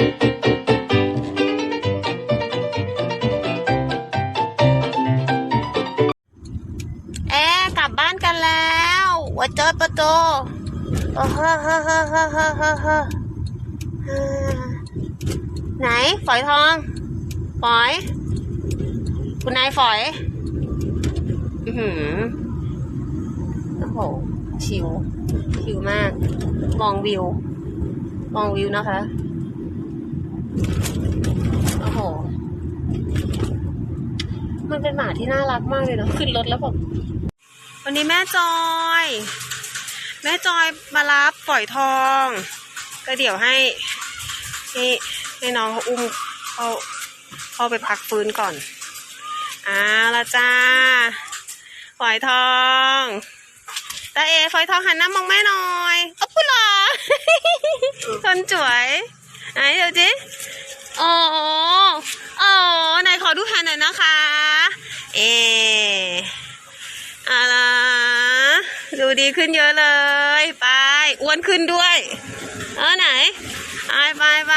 เอ๊ะกลับบ้านกันแล้ววัดเจอประตูโอ้โหโหโหโหโหโหโหเออไหน ฝอยทอง ฝอย คุณนายฝอย อือหือโอ้โห ชิว ชิวมาก มองวิว มองวิวนะคะ โอ้โห มันเป็นหมาที่น่ารักมากเลยเนาะขึ้นรถแล้วแบบวันนี้แม่จอย แม่จอยมารับฝอยทอง ก็เดี๋ยวให้ให้ให้น้องเขาอุ้มเขาเขาไปพักฟื้นก่อนอ่าละจ้าฝอยทองตาเอฝอยทองหันหน้ามองแม่หน่อยอ๊บปุ๊หรอคนสวยไหนเดี๋ยวจิโอ้โหโอ้ไหนขอดูแฮนด์หน่อยนะคะ เออะไร ดูดีขึ้นเยอะเลย ไป อ้วนขึ้นด้วย เออไหน ไปไปไป